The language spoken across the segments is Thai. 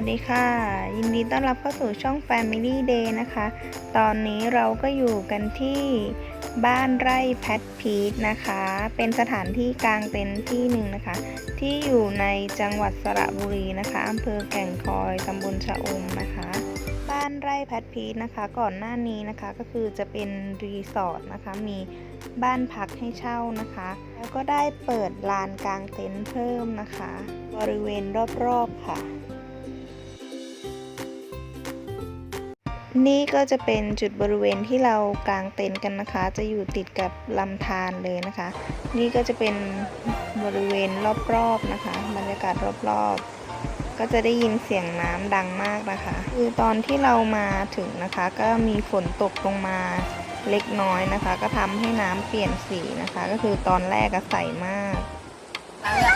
สดีค่ะ ยินดีต้อนรับเข้าสู่ช่อง Family Day นะคะ ตอนนี้เราก็อยู่กันที่บ้านไร่แพทพีทนะคะ เป็นสถานที่กลางเต็นท์ที่หนึ่งนะคะ ที่อยู่ในจังหวัดสระบุรีนะคะอำเภอแก่งคอยตำบลชะอมนะคะ บ้านไร่แพทพีทนะคะ ก่อนหน้านี้นะคะก็คือจะเป็นรีสอร์ทนะคะมีบ้านพักให้เช่านะคะ แล้วก็ได้เปิดลานกลางเต็นท์เพิ่มนะคะ บริเวณรอบๆค่ะ นี่ก็จะเป็นจุดบริเวณที่เรากางเต็นท์กันนะคะ จะอยู่ติดกับลำธารเลยนะคะ นี่ก็จะเป็นบริเวณรอบๆนะคะ บรรยากาศรอบๆ ก็จะได้ยินเสียงน้ำดังมากนะคะ คือตอนที่เรามาถึงนะคะ ก็มีฝนตกลงมาเล็กน้อยนะคะ ก็ทำให้น้ำเปลี่ยนสีนะคะ ก็คือตอนแรกก็ใสมากเหร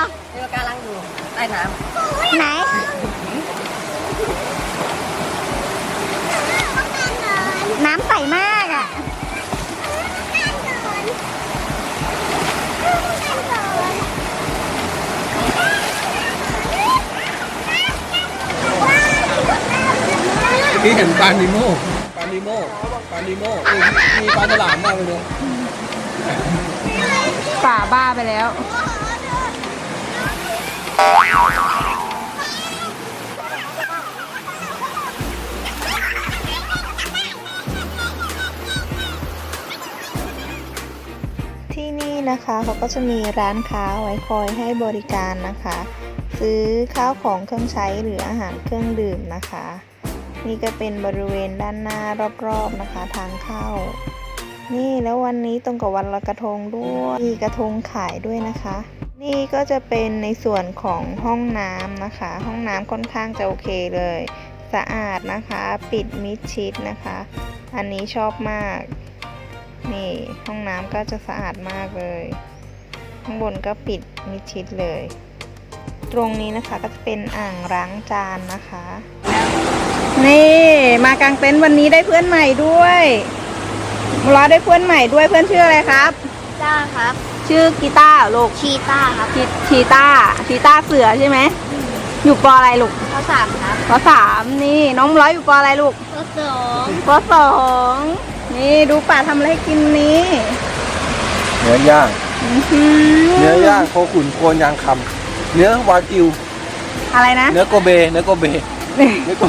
อเรือการล้างอยู่ใต้น้ไหนน้ พี่เห็นปลานิโมปลานิโมปลานิโมเออมีปลาฉลามมาไปเลยป่าบ้าไปแล้ว ที่นี่นะคะเขาก็จะมีร้านค้าไว้คอยให้บริการนะคะ ซื้อข้าวของเครื่องใช้หรืออาหารเครื่องดื่มนะคะ นี่ก็เป็นบริเวณด้านหน้ารอบๆนะคะทางเข้า นี่แล้ววันนี้ตรงกับวันลอยกระทงด้วยมีกระทงขายด้วยนะคะ นี่ก็จะเป็นในส่วนของห้องน้ำนะคะ ห้องน้ำค่อนข้างจะโอเคเลย สะอาดนะคะ ปิดมิดชิดนะคะ อันนี้ชอบมาก นี่ห้องน้ำก็จะสะอาดมากเลย ข้างบนก็ปิดมิดชิดเลยตรงนี้นะคะก็จะเป็นอ่างล้างจานนะคะ นี่มากางเต็นท์วันนี้ได้เพื่อนใหม่ด้วยรอได้เพื่อนใหม่ด้วยเพื่อนชื่ออะไรครับจ้าครับ ชื่อกีตาร์ลูกชีต้าครับชีชีต้าชีต้าเสือใช่ไหมอยู่ปออะไรลูกข้อสามครับปสามนี่น้องร้อยอยู่ปออะไรลูกข้อสองปสองนี่ดูป่าทำอะไรให้กินนี้เนื้อย่าง อื้อหือเนื้อย่างโคขุนโคนยางคำเนื้อวากิว อะไรนะ เนื้อโกเบ เนื้อโกเบ เนื้อโก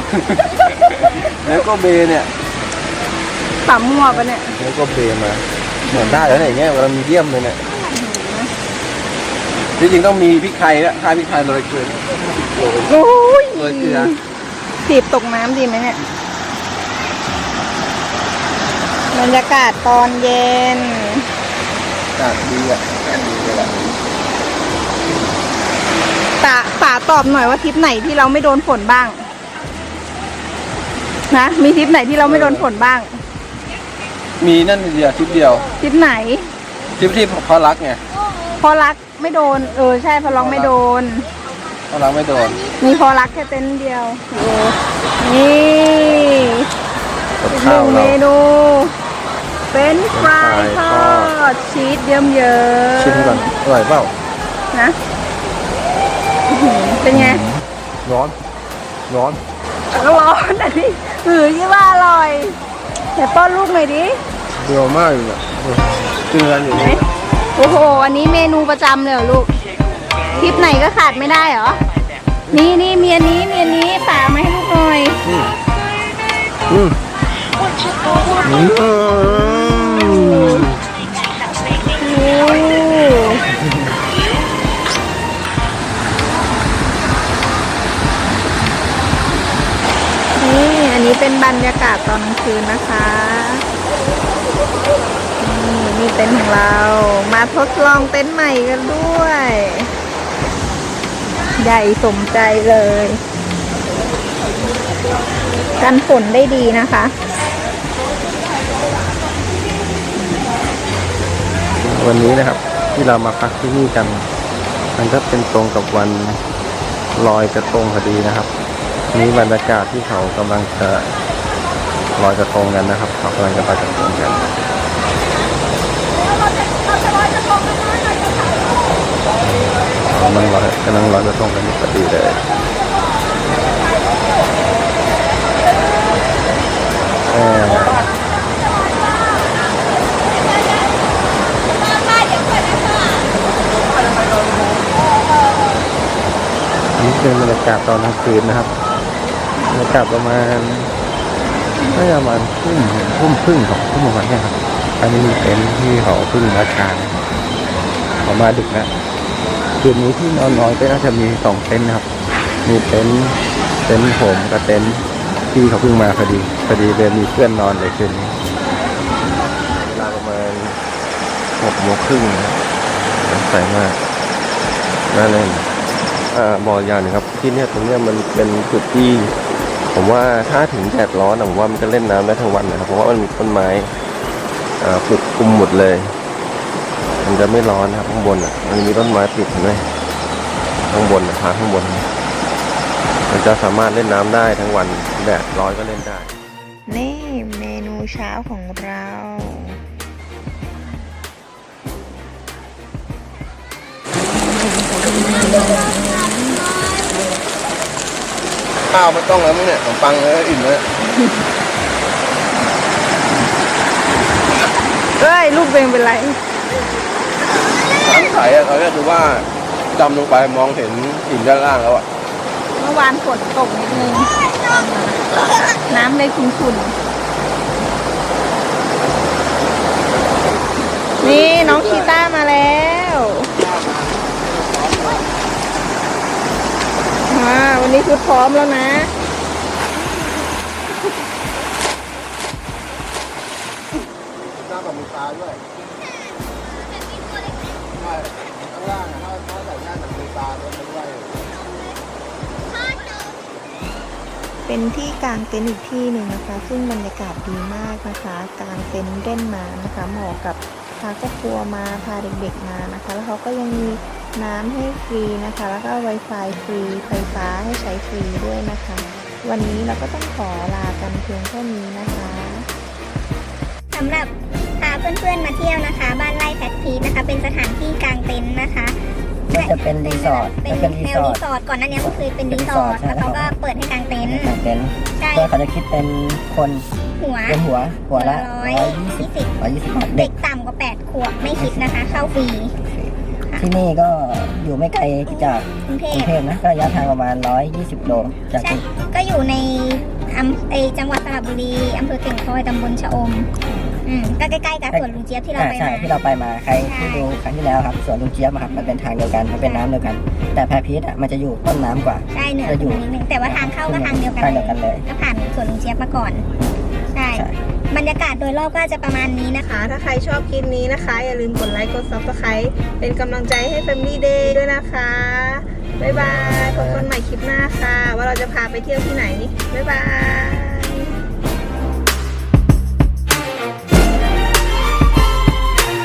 เนื้อโกเบเนี่ยป่ามั่วปะเนี่ยเนื้อโกเบมาเหมือนได้แล้วเนี่ยอย่างเงี้ยเรามีเดียมเลยเนี่ยจริงๆต้องมีพริกไทยแล้วค่าพริกไทยโรยเกลือโรยโอ้ยโรยเกลือถีบตกน้ำดีไหมเนี่ยบรรยากาศตอนเย็นอะดีอะอะดีเลยล่ะป่าป่าตอบหน่อยว่าทริปไหนที่เราไม่โดนฝนบ้าง นะมีทริปไหนที่เราไม่โดนฝนบ้างมีนั่นเดียวทริปเดียวทริปไหนทริปที่เพราะรักไงพอรักไม่โดน เออใช่พอร้องไม่โดนเพราะรักไม่โดน มีพอรักแค่เต็นท์เดียวโอ้นี่กับอีกหข้านึ่วงเมเรานู เป็นฟรายเป็นทฟรายอทอดดชีสเยิ้มเยิ้มชิมก่อนอร่อยเปล่านะอื้อหือเป็นไง ร้อน ร้อนก็ ร้อนแต่นี่หือยี่ว่าอร่อยเดี๋ยวป้อนลูกหน่อยดิเบื่อมากเลยอะเตือนอยู่ไหนนี่โอ้โห อันนี้เมนูประจำเลยเหรอลูกทริปไหนก็ขาดไม่ได้เหรอ นี่นี่มีอันนี้มีอันนี้ป่ามาให้ลูกหน่อย อืมอืมอืมโอ้ บรรยากาศตอนกลางคืนนะคะนี่นี่เต็นท์ของเรา มาทดลองเต็นท์ใหม่กันด้วย ใหญ่สมใจเลย กันฝนได้ดีนะคะวันนี้นะครับที่เรามาพักที่นี่กัน มันก็เป็นตรงกับวันลอยกระทงพอดีนะครับ นี่บรรยากาศที่เขากำลังจะลอยกระทงกันนะครับ เขากำลังจะไปยกระทงกันกำลังลอยกำลังลอยกระทงกันปกติเลยนี่เป็นบรรยากาศตอนกลางคืนนะครับ บรรยากาศประมาณน่าจะประมาณทุ่มทุ่มครึ่งของทุ่มประมาณนี้ครับอันนี้มีเต็นท์ที่เขาพึ่งราคาเขามาดึกนะคืนนี้ที่นอนน้อยก็น่าจะมีสองเต็นท์นะครับ มีเต็นท์เต็นท์ผมกับเต็นท์ที่เขาเพิ่งมาพอดีพอดีเลยมีเพื่อนนอนเลยคืนนี้เวลาประมาณหกโมงครึ่งนะใส่มากน่าเล่นอ่าบอกอย่างนึงครับ ที่เนี่ยตรงเนี้ยมันเป็นจุดที่ ผมว่าถ้าถึงแดดร้อนอะผมว่ามันก็เล่นน้ำได้ทั้งวันนะครับ เพราะว่ามันมีต้นไม้อ่าปกคลุมหมดเลย มันจะไม่ร้อนนะครับข้างบนอะ มันมีต้นไม้ปิดเห็นไหมข้างบนอะทางข้างบน มันจะสามารถเล่นน้ำได้ทั้งวันแดดร้อนก็เล่นได้ นี่เมนูเช้าของเรา ข้าวไม่ต้องแล้วมั้งเนี่ยขนมปังแล้วอิ่มแล้วเอ้ยลูกเบงเป็นไรน้ำใสอะตอนนี้คือว่าดำลงไปมองเห็นหินด้านล่างแล้วอะเมื่อวานฝนตกนิดนึง น้ำเลยขุ่นๆนี่น้องชีต้ามาแล้วอ่าวั นนี้ชุดพร้อมแล้วนะน้ำกับมีปลาด้วยใช่ข้างล่างถ้าถ้าใส่ย่านหนังมีปลาแล้วมันด้วยเป็นที่กางเต็นท์อีกที่หนึ่งนะคะ ซึ่งบรรยากาศดีมากนะคะกางเต็นท์เล่นน้ำนะคะเหมาะกับพาครอบครัวมาพาเด็กๆมานะคะ แล้วเขาก็ยังมี น้ำให้ฟรีนะคะ แล้วก็ Wi-Fi ฟรี ไฟฟ้าให้ใช้ฟรีด้วยนะคะ วันนี้เราก็ต้องขอลากันเพียงเท่านี้นะคะสำหรับพาเพื่อนๆมาเที่ยวนะคะ บ้านไร่แพทพีทนะคะ เป็นสถานที่กางเต็นท์นะคะก็จะเป็นรีสอร์ทเป็นเป็นรีแนสวอรีร์ทสอร์ทก่อนหน้านี้ก็เคยเป็นเป็นรีรีสสออร์ร์ททแล้วเขาก็เปิดให้กางเต็นท์กางเต็นท์ใช่ก็เขาจะคิดเป็นคนหัวเป็นหัวหัวละร้ร้ออยยยี่สิบยี่สิบร้อยยี่สิบบาทเด็เด็กกต่ำกว่า8ขวบไม่คิดนะคะ เข้าฟรี ที่นี่ก็อยู่ไม่ไกลจากกรุงเทกรุพงเทพนะก็ระยะทางประมาณ 120 โลจากใช่ก็อยู่ในอำเออจังหวัดสระบุรีอำเภอเก่งคอยตำบลชะอมอืมก็ใกล้ๆกับสวนลุงเจี๊ยบที่เราอ่าไปใช่มา ที่เราไปมาใครใช่ ที่ดูครั้งที่แล้วครับสวนลุงเจี๊ยบอะครับมันเป็นทางเดียวกันมันเป็นน้ำเดียวกัน แต่แพรพีทอะมันจะอยู่ต้นน้ำกว่า ใช่เหนือจะอยู่ ตรงนิดนึงแต่ว่าทางเข้าก็ทางเดียวกันทางเลเดียยวกันเลยก็ผ่านสวนลุงเจี๊ยบมาก่อนใช่ใช่ บรรยากาศโดยรอบก็จะประมาณนี้นะคะ ถ้าใครชอบคลิปนี้นะคะ อย่าลืมกดไลค์กด Subscribe เป็นกำลังใจให้ Family Day ด้วยนะคะ บ๊ายบายพบกันใหม่คลิปหน้าค่ะ ว่าเราจะพาไปเที่ยวที่ไหน บ๊ายบาย